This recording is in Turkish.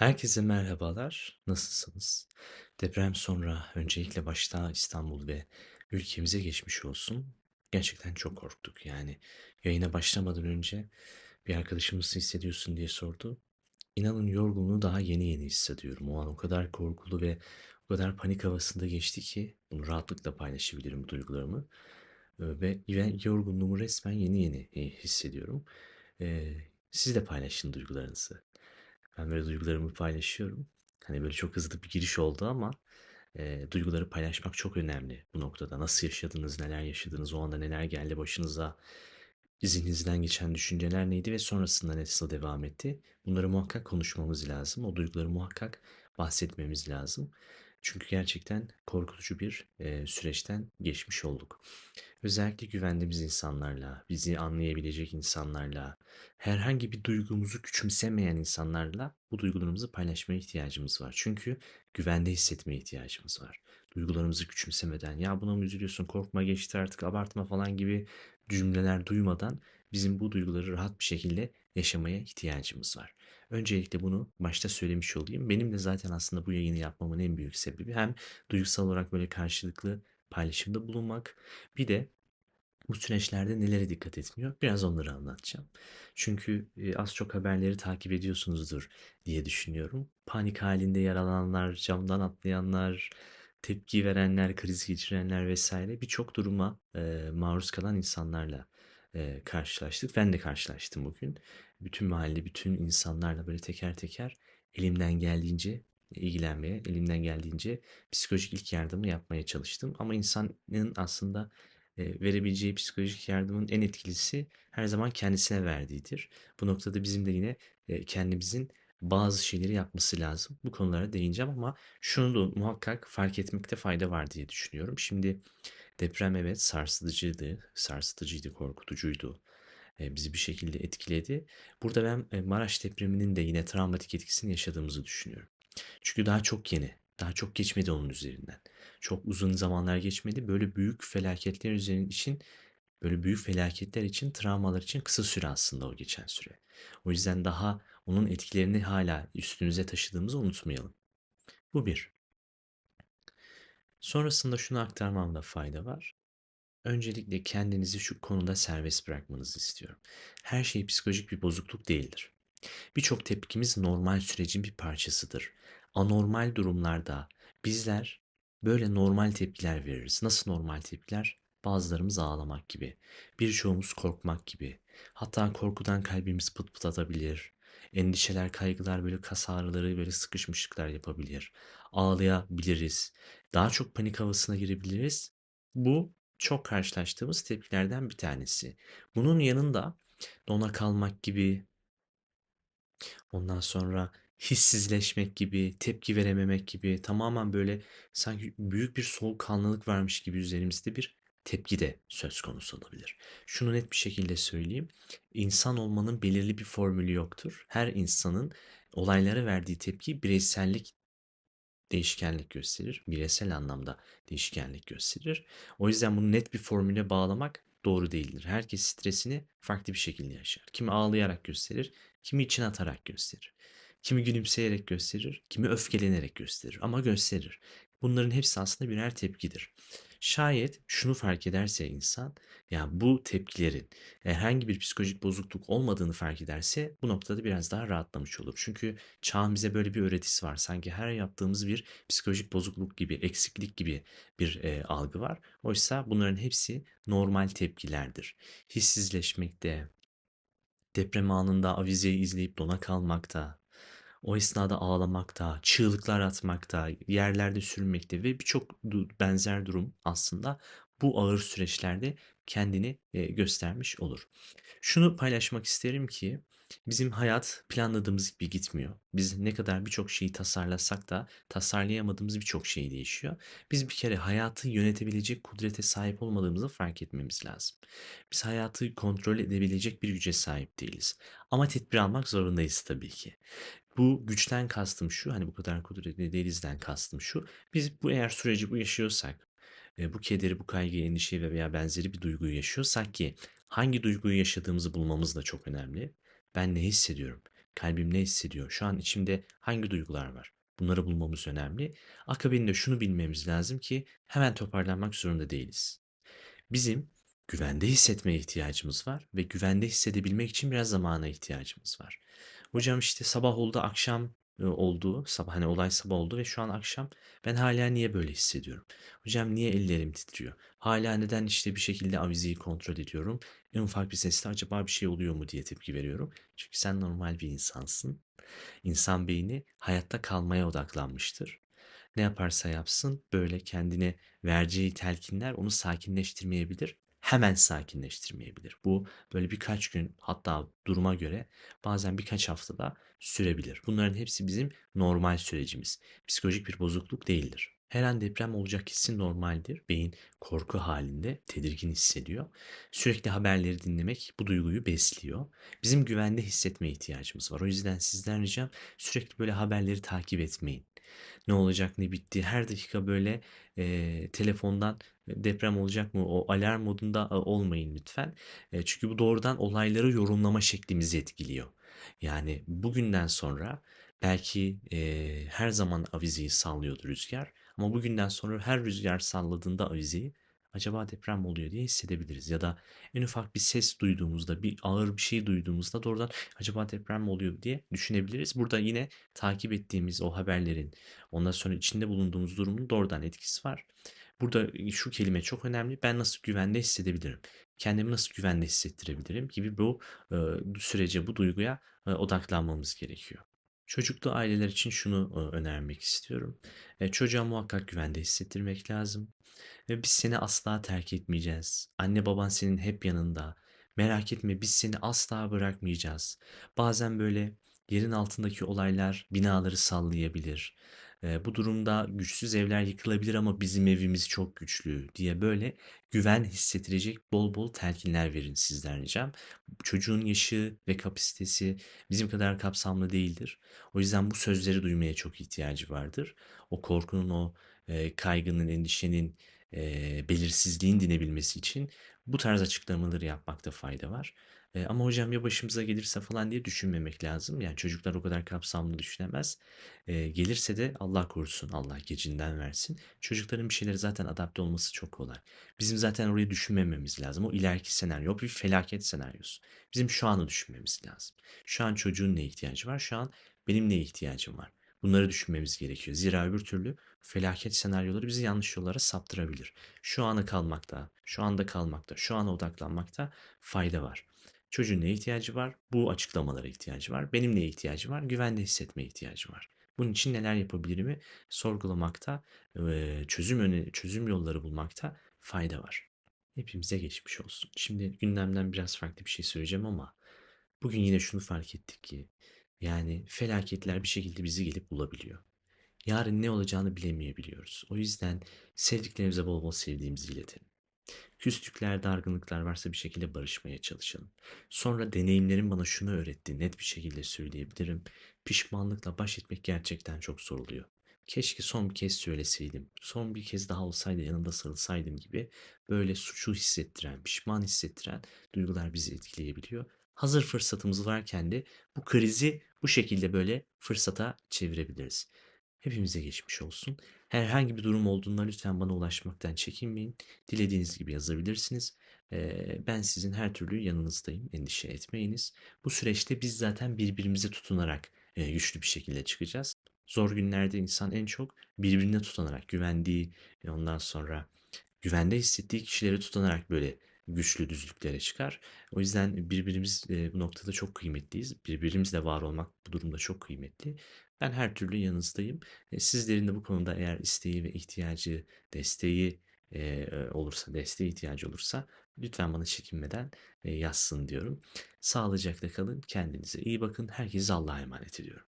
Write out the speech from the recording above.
Herkese merhabalar. Nasılsınız? Deprem sonra öncelikle başta İstanbul ve ülkemize geçmiş olsun. Gerçekten çok korktuk. Yani yayına başlamadan önce bir arkadaşım nasıl hissediyorsun diye sordu. İnanın yorgunluğu daha yeni yeni hissediyorum. O an o kadar korkulu ve o kadar panik havasında geçti ki bunu rahatlıkla paylaşabilirim bu duygularımı. Ee, Ve ve yorgunluğumu resmen yeni yeni e, hissediyorum. Ee, Siz de paylaşın duygularınızı. Ben böyle duygularımı paylaşıyorum. Hani böyle çok hızlı bir giriş oldu ama e, duyguları paylaşmak çok önemli bu noktada. Nasıl yaşadınız, neler yaşadınız, o anda neler geldi başınıza, zihninizden geçen düşünceler neydi ve sonrasında nasıl devam etti? Bunları muhakkak konuşmamız lazım. O duyguları muhakkak bahsetmemiz lazım. Çünkü gerçekten korkutucu bir e, süreçten geçmiş olduk. Özellikle güvendiğimiz insanlarla, bizi anlayabilecek insanlarla, herhangi bir duygumuzu küçümsemeyen insanlarla bu duygularımızı paylaşmaya ihtiyacımız var. Çünkü güvende hissetmeye ihtiyacımız var. Duygularımızı küçümsemeden, ya buna mı üzülüyorsun, korkma geçti artık, abartma falan gibi cümleler duymadan bizim bu duyguları rahat bir şekilde yaşamaya ihtiyacımız var. Öncelikle bunu başta söylemiş olayım. Benim de zaten aslında bu yayını yapmamın en büyük sebebi hem duygusal olarak böyle karşılıklı paylaşımda bulunmak, bir de bu süreçlerde nelere dikkat etmiyor? Biraz onları anlatacağım. Çünkü e, az çok haberleri takip ediyorsunuzdur diye düşünüyorum. Panik halinde yaralananlar, camdan atlayanlar, tepki verenler, kriz geçirenler vesaire birçok duruma e, maruz kalan insanlarla e, karşılaştık. Ben de karşılaştım bugün. Bütün mahalle, bütün insanlarla böyle teker teker elimden geldiğince ilgilenmeye, elimden geldiğince psikolojik ilk yardımı yapmaya çalıştım. Ama insanın aslında e, verebileceği psikolojik yardımın en etkilisi her zaman kendisine verdiğidir. Bu noktada bizim de yine e, kendimizin bazı şeyleri yapması lazım. Bu konulara değineceğim ama şunu da muhakkak fark etmekte fayda var diye düşünüyorum. Şimdi deprem evet sarsıcıydı, sarsıcıydı, korkutucuydu. E, bizi bir şekilde etkiledi. Burada ben e, Maraş depreminin de yine travmatik etkisini yaşadığımızı düşünüyorum. Çünkü daha çok yeni, daha çok geçmedi onun üzerinden. Çok uzun zamanlar geçmedi. Böyle büyük felaketler üzerine için böyle büyük felaketler için, travmalar için kısa süre aslında o geçen süre. O yüzden daha onun etkilerini hala üstümüze taşıdığımızı unutmayalım. Bu bir. Sonrasında şunu aktarmamda fayda var. Öncelikle kendinizi şu konuda serbest bırakmanızı istiyorum. Her şey psikolojik bir bozukluk değildir. Birçok tepkimiz normal sürecin bir parçasıdır. Anormal durumlarda bizler böyle normal tepkiler veririz. Nasıl normal tepkiler? Bazılarımız ağlamak gibi, birçoğumuz korkmak gibi. Hatta korkudan kalbimiz pıt pıt atabilir. Endişeler, kaygılar böyle kas ağrıları, böyle sıkışmışlıklar yapabilir. Ağlayabiliriz. Daha çok panik havasına girebiliriz. Bu çok karşılaştığımız tepkilerden bir tanesi. Bunun yanında dona kalmak gibi, Ondan sonra hissizleşmek gibi, tepki verememek gibi tamamen böyle sanki büyük bir soğukkanlılık varmış gibi üzerimizde bir tepki de söz konusu olabilir. Şunu net bir şekilde söyleyeyim. İnsan olmanın belirli bir formülü yoktur. Her insanın olaylara verdiği tepki bireysellik değişkenlik gösterir. Bireysel anlamda değişkenlik gösterir. O yüzden bunu net bir formüle bağlamak doğru değildir. Herkes stresini farklı bir şekilde yaşar. Kimi ağlayarak gösterir, kimi içine atarak gösterir. Kimi gülümseyerek gösterir, kimi öfkelenerek gösterir ama gösterir. Bunların hepsi aslında birer tepkidir. Şayet şunu fark ederse insan, yani bu tepkilerin herhangi bir psikolojik bozukluk olmadığını fark ederse bu noktada biraz daha rahatlamış olur. Çünkü çağın bize böyle bir öğretisi var. Sanki her yaptığımız bir psikolojik bozukluk gibi, eksiklik gibi bir e, algı var. Oysa bunların hepsi normal tepkilerdir. Hissizleşmekte, deprem anında avizeyi izleyip dona kalmakta, o esnada ağlamakta, çığlıklar atmakta, yerlerde sürünmekte ve birçok benzer durum aslında bu ağır süreçlerde kendini e, göstermiş olur. Şunu paylaşmak isterim ki bizim hayat planladığımız gibi gitmiyor. Biz ne kadar birçok şeyi tasarlasak da tasarlayamadığımız birçok şey değişiyor. Biz bir kere hayatı yönetebilecek kudrete sahip olmadığımızı fark etmemiz lazım. Biz hayatı kontrol edebilecek bir güce sahip değiliz. Ama tedbir almak zorundayız tabii ki. Bu güçten kastım şu, hani bu kadar kudretli değilizden kastım şu. Biz bu eğer süreci bu yaşıyorsak, bu kederi, bu kaygıyı, endişeyi ve veya benzeri bir duyguyu yaşıyorsak ki hangi duyguyu yaşadığımızı bulmamız da çok önemli. Ben ne hissediyorum? Kalbim ne hissediyor? Şu an içimde hangi duygular var? Bunları bulmamız önemli. Akabinde şunu bilmemiz lazım ki hemen toparlanmak zorunda değiliz. Bizim güvende hissetmeye ihtiyacımız var ve güvende hissedebilmek için biraz zamana ihtiyacımız var. Hocam işte sabah oldu, akşam e, oldu. Sabah hani olay sabah oldu ve şu an akşam. Ben hala niye böyle hissediyorum? Hocam niye ellerim titriyor? Hala neden işte bir şekilde avizeyi kontrol ediyorum? En ufak bir sesle acaba bir şey oluyor mu diye tepki veriyorum. Çünkü sen normal bir insansın. İnsan beyni hayatta kalmaya odaklanmıştır. Ne yaparsa yapsın böyle kendine vereceği telkinler onu sakinleştirmeyebilir. Hemen sakinleştirmeyebilir. Bu böyle birkaç gün hatta duruma göre bazen birkaç haftada sürebilir. Bunların hepsi bizim normal sürecimiz. Psikolojik bir bozukluk değildir. Her an deprem olacak hissi normaldir. Beyin korku halinde tedirgin hissediyor. Sürekli haberleri dinlemek bu duyguyu besliyor. Bizim güvende hissetmeye ihtiyacımız var. O yüzden sizden ricam sürekli böyle haberleri takip etmeyin. Ne olacak ne bitti her dakika böyle e, telefondan deprem olacak mı o alarm modunda olmayın lütfen. E, çünkü bu doğrudan olayları yorumlama şeklimizi etkiliyor. Yani bugünden sonra belki e, her zaman avizeyi sallıyordu rüzgar ama bugünden sonra her rüzgar salladığında avizeyi acaba deprem mi oluyor diye hissedebiliriz. Ya da en ufak bir ses duyduğumuzda, bir ağır bir şey duyduğumuzda doğrudan acaba deprem mi oluyor diye düşünebiliriz. Burada yine takip ettiğimiz o haberlerin, ondan sonra içinde bulunduğumuz durumun doğrudan etkisi var. Burada şu kelime çok önemli. Ben nasıl güvende hissedebilirim? Kendimi nasıl güvende hissettirebilirim gibi bu e, sürece, bu duyguya e, odaklanmamız gerekiyor. Çocuklu aileler için şunu e, önermek istiyorum. E, çocuğa muhakkak güvende hissettirmek lazım. Biz seni asla terk etmeyeceğiz. Anne baban senin hep yanında. Merak etme biz seni asla bırakmayacağız. Bazen böyle yerin altındaki olaylar binaları sallayabilir. E, bu durumda güçsüz evler yıkılabilir ama bizim evimiz çok güçlü diye böyle güven hissettirecek bol bol telkinler verin sizden ricam. Çocuğun yaşı ve kapasitesi bizim kadar kapsamlı değildir. O yüzden bu sözleri duymaya çok ihtiyacı vardır. O korkunun, o e, kaygının, endişenin, e, belirsizliğin dinebilmesi için bu tarz açıklamaları yapmakta fayda var. E, ama hocam ya başımıza gelirse falan diye düşünmemek lazım. Yani çocuklar o kadar kapsamlı düşünemez. E, gelirse de Allah korusun, Allah gecinden versin. Çocukların bir şeyleri zaten adapte olması çok kolay. Bizim zaten orayı düşünmememiz lazım. O ileriki senaryo, bir felaket senaryosu. Bizim şu anı düşünmemiz lazım. Şu an çocuğun ne ihtiyacı var? Şu an benim ne ihtiyacım var? Bunları düşünmemiz gerekiyor. Zira öbür türlü felaket senaryoları bizi yanlış yollara saptırabilir. Şu anı kalmakta, şu anda kalmakta, şu ana odaklanmakta fayda var. Çocuğun ne ihtiyacı var? Bu açıklamalara ihtiyacı var. Benim ne ihtiyacı var? Güvende hissetmeye ihtiyacı var. Bunun için neler yapabilirimi sorgulamakta, çözüm öne, çözüm yolları bulmakta fayda var. Hepimize geçmiş olsun. Şimdi gündemden biraz farklı bir şey söyleyeceğim ama bugün yine şunu fark ettik ki yani felaketler bir şekilde bizi gelip bulabiliyor. Yarın ne olacağını bilemeyebiliyoruz. O yüzden sevdiklerimize bol bol sevdiğimizi iletelim. Küslükler, dargınlıklar varsa bir şekilde barışmaya çalışalım. Sonra deneyimlerim bana şunu öğretti. Net bir şekilde söyleyebilirim. Pişmanlıkla baş etmek gerçekten çok zor oluyor. Keşke son bir kez söyleseydim. Son bir kez daha olsaydı yanında sarılsaydım gibi böyle suçu hissettiren, pişman hissettiren duygular bizi etkileyebiliyor. Hazır fırsatımız varken de bu krizi bu şekilde böyle fırsata çevirebiliriz. Hepimize geçmiş olsun. Herhangi bir durum olduğunda lütfen bana ulaşmaktan çekinmeyin. Dilediğiniz gibi yazabilirsiniz. Ben sizin her türlü yanınızdayım. Endişe etmeyiniz. Bu süreçte biz zaten birbirimize tutunarak güçlü bir şekilde çıkacağız. Zor günlerde insan en çok birbirine tutunarak, güvendiği, ondan sonra güvende hissettiği kişileri tutunarak böyle güçlü düzlüklere çıkar. O yüzden birbirimiz bu noktada çok kıymetliyiz. Birbirimizle var olmak bu durumda çok kıymetli. Ben her türlü yanınızdayım. E, sizlerin de bu konuda eğer isteği ve ihtiyacı, desteği e, olursa, desteğe ihtiyacı olursa lütfen bana çekinmeden e, yazsın diyorum. Sağlıcakla kalın, kendinize iyi bakın. Herkese Allah'a emanet ediyorum.